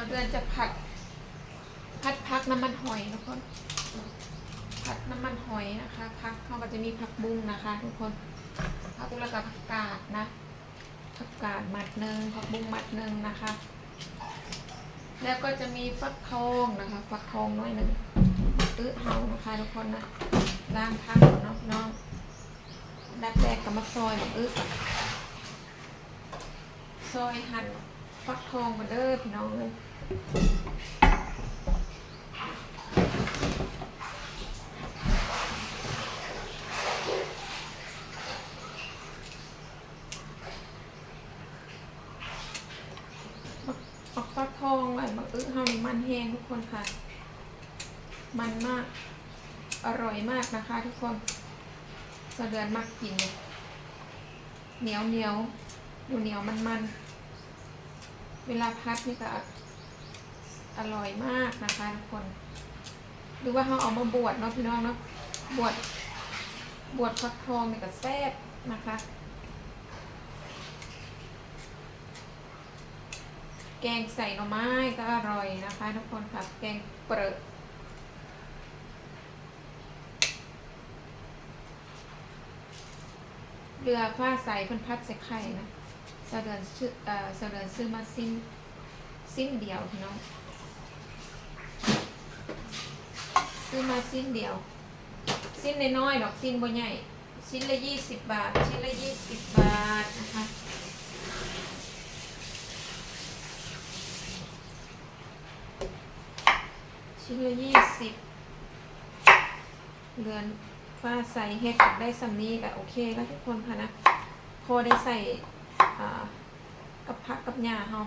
ราเดือนจะผัดผัดพักน้ำมันหอยทุกคนผัดน้ำมันหอยนะคะพักเขาก็จะมีผักบุ้งนะคะ ทุกคนผักบุ้งแล้วก็ผักกาดนะผักกาดมัดหนึ่งผักบุ้งมัดหนึ่งนะคะ แล้วก็จะมีฟักทองนะคะ ฟักทองน้อยหนึ่งตื้อเฮานะคะทุกคนนะล้างพักก่อนเนาะน้องดักแรกกับมาซอยหมกอึซอยหั่นฟักทองมาเด้อพี่น้องเลย ปักฟักทองไว้บักอึเฮานี่มันแห้งทุกคนค่ะ มันมาก อร่อยมากนะคะ ทุกคนสะเดือนมากกินเนี่ยเหนียวเหนียวอยู่เหนียวมันมัน เวลาพัดนี่ก็ อร่อยมากนะคะทุกคนหรือว่าเขาเอามาบวชเนาะพี่น้องเนาะบวชบวชฟักทองนี่ก็แซ่บนะคะ แกงใส่หน่อไม้ก็อร่อยนะคะทุกคนค่ะแกงเปรอะเรือฟ้าใสเพิ่นพัดใส่ไข่นะเสะเดือนชื่อเอ่อเสะเดือนซื้อมาสิ้นสิ้นเดียวพี่น้อง ซื้อมาสิ้นเดียว สิ้นน้อยๆดอกสิ้นบ่ใหญ่ ชิ้นละยี่สิบบาท ชิ้นละยี่สิบบาทนะคะชิ้นละยี่สิบเรือนฟ้าใส่เฮ็ดกับได้ซัมนี้ก็โอเคแล้วทุกคนค่ะนะ พอได้ใส่กับผักกับหญ้าเฮา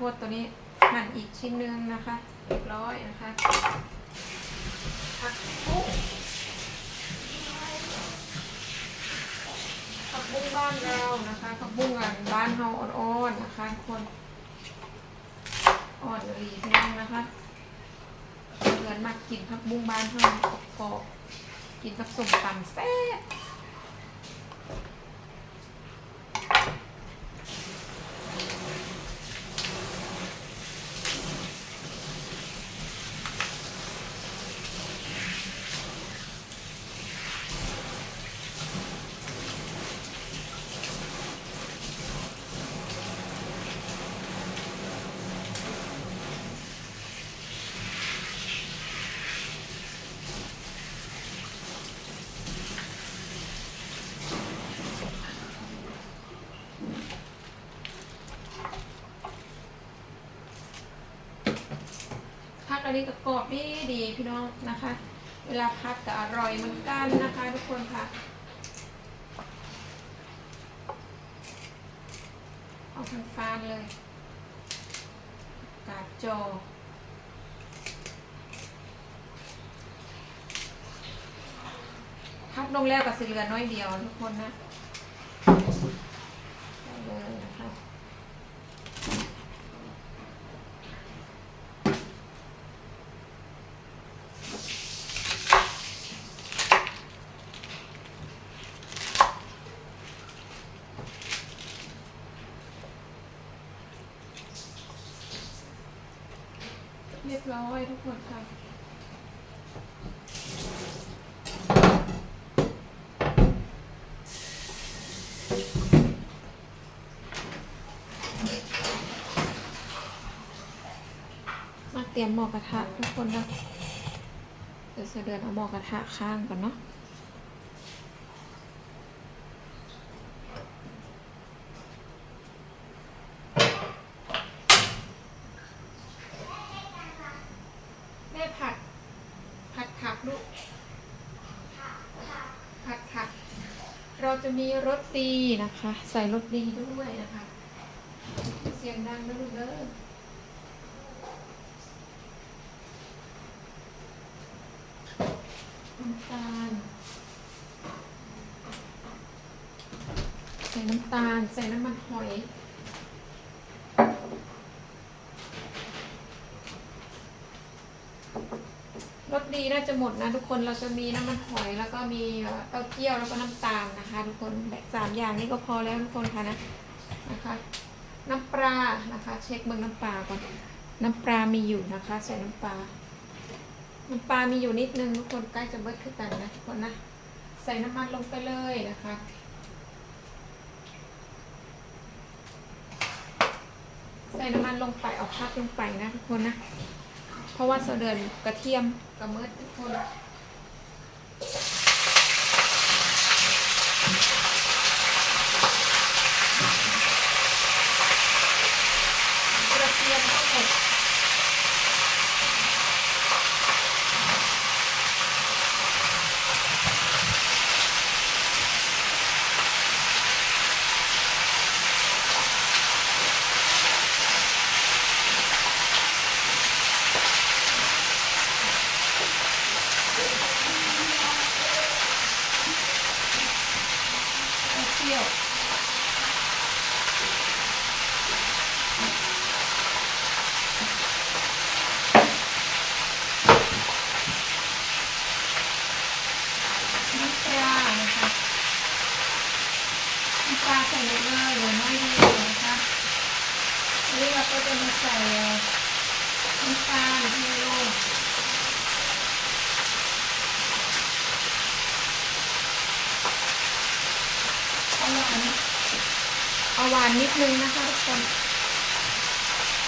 โพดตัวนี้หั่นอีกชิ้นหนึ่งนะคะเรียบร้อยนะคะผักบุ้งผักบุ้งบ้านเรานะคะผักบุ้งอะบ้านเฮาอ่อนๆนะคะคนอ่อนหลีพี่น้องนะคะเดือนมากกินผักบุ้งบ้านเฮากรอบกินกับส้มตำแซ่บ พักอันนี้ก็กรอบดีดีพี่น้องนะคะ เวลาพักก็อร่อยเหมือนกันนะคะ ทุกคนค่ะเอาทางฟานเลยกาดจอพักลงแล้วกับสิเหลือน้อยเดียวทุกคนนะได้เลยนะคะ เรียบร้อยทุกคนค่ะมาเตรียมหม้อกระทะทุกคนนะเดี๋ยวจะเดินเอาหม้อกระทะข้างก่อนเนาะแม่ผัด ผัดผักลูก ผัดผัก จะมีรสดีนะคะ ใส่รสดีด้วยนะคะ เสียงดังนะลูกเด้อน้ำตาล ใส่น้ำตาล ใส่น้ำมันหอยีน่าจะหมดนะทุกคนเราจะมีน้ำมันหอยแล้วก็มีเอ่อเต้าเจี้ยวแล้วก็น้ำตาลนะคะ ทุกคนแบบสามอย่างนี้ก็พอแล้วทุกคนค่ะนะนะคะ น้ำปลานะคะ เช็คเบิ่งน้ำปลาก่อนน้ำปลามีอยู่นะคะ ใส่น้ำปลาน้ำปลามีอยู่นิดนึงทุกคนใกล้จะเบิดขึ้นกันนะทุกคนนะใส่น้ำมันลงไปเลยนะคะใส่น้ำมันลงไปเอาพักลงไปนะทุกคนนะ เพราะว่าเสเดือนกระเทียมกระเมิดทุกคนกระเทียมทั้งหมดกระเทียมน้ำปลานะคะน้ำปลา ใส่หมดเลยหลือน้อยเดีนะคะอันนี้เราก็จะมาใส่น้ำตาลที่ลงเอาหวานเอาหวานนิดนึงนะคะทุกคน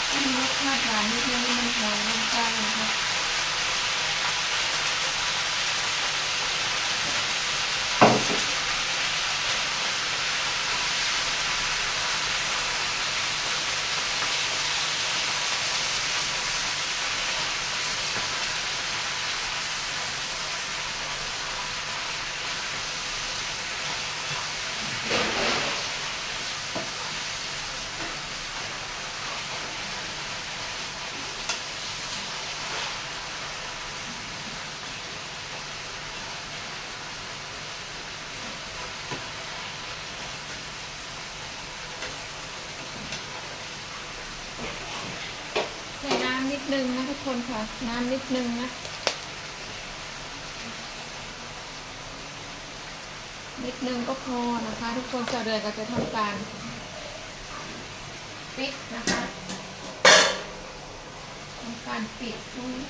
ให้มีรสชาติหวานนิดนึงมันหอมลงไปนะคะ คนค่ะ น้ำนิดนึงนะ นิดนึงก็พอนะคะ ทุกคนจะเดือนก็จะทำการปิดนะคะทำการปิดตรงนี้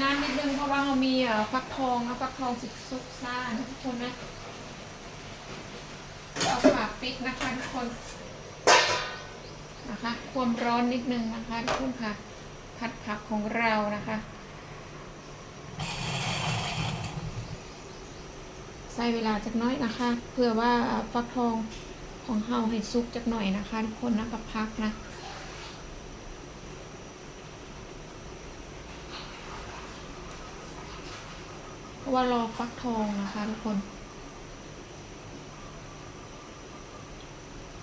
น้ำนิดนึงเพราะว่าเรามีฟักทองนะฟักทองสิบซุกซ่านะทุกคนนะเอาฝาปิดนะคะทุกคนนะคะ ความร้อนนิดนึงนะคะทุกคนค่ะ ผัดผักของเรานะคะใส่เวลาจักน้อยนะคะ เพื่อว่าฟักทองของเฮาให้ซุกจักหน่อยนะคะ ทุกคนนะกับพักนะ เพราะ ว่ารอฟักทองนะคะทุกคน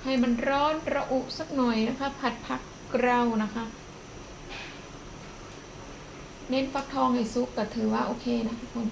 ให้มันร้อนระอุสักหน่อยนะคะ ผัดผักเกลานะคะ เน้นฟักทองให้ซุปก็ถือว่าโอเคนะทุกคน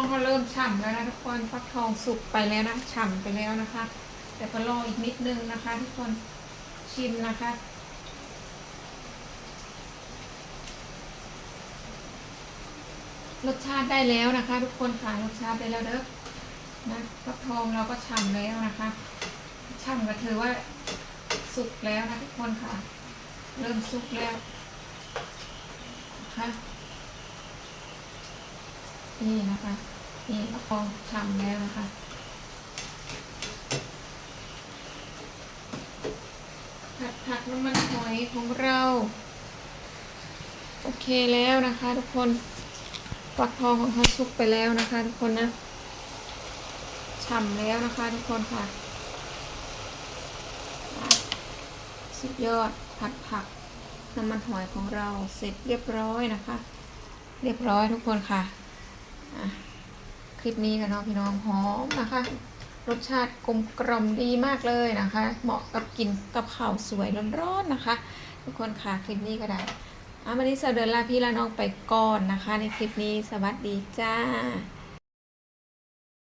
ฟั กทองเขาเริ่มฉ่ำแล้วนะทุกคนฟักทองสุกไปแล้วนะฉ่ำไปแล้วนะคะ แต่ก็รออีกนิดนึงนะคะทุกคนชิมนะคะ รสชาติได้แล้วนะคะ ทุกคนค่ะรสชาติได้แล้วเด้อนะฟักทองเราก็ฉ่ำแล้วนะคะฉ่ำก็ถือว่าสุกแล้วนะทุกคนค่ะ เริ่มสุกแล้วนะคะนี่นะคะ นี่มะกอฉ่ำแล้วนะคะผัดผักน้ำมันหอยของเรา โอเคแล้วนะคะ ทุกคนฟักทองของเขาสุกไปแล้วนะคะ ทุกคนนะฉ่ำแล้วนะคะ ทุกคนค่ะอะสุดยอดผัดผักน้ำมันหอยของเราเสร็จเรียบร้อยนะคะ เรียบร้อยทุกคนค่ะอะ คลิปนี้กันเนาะพี่น้องหอมนะคะ รสชาติกลมกล่อมดีมากเลยนะคะ เหมาะกับกินกับข้าวสวยร้อนๆนะคะ ทุกคนค่ะคลิปนี้ก็ได้อะวันนี้เสาเดินลาพี่ลาน้องไปก่อนนะคะ ในคลิปนี้สวัสดีจ้า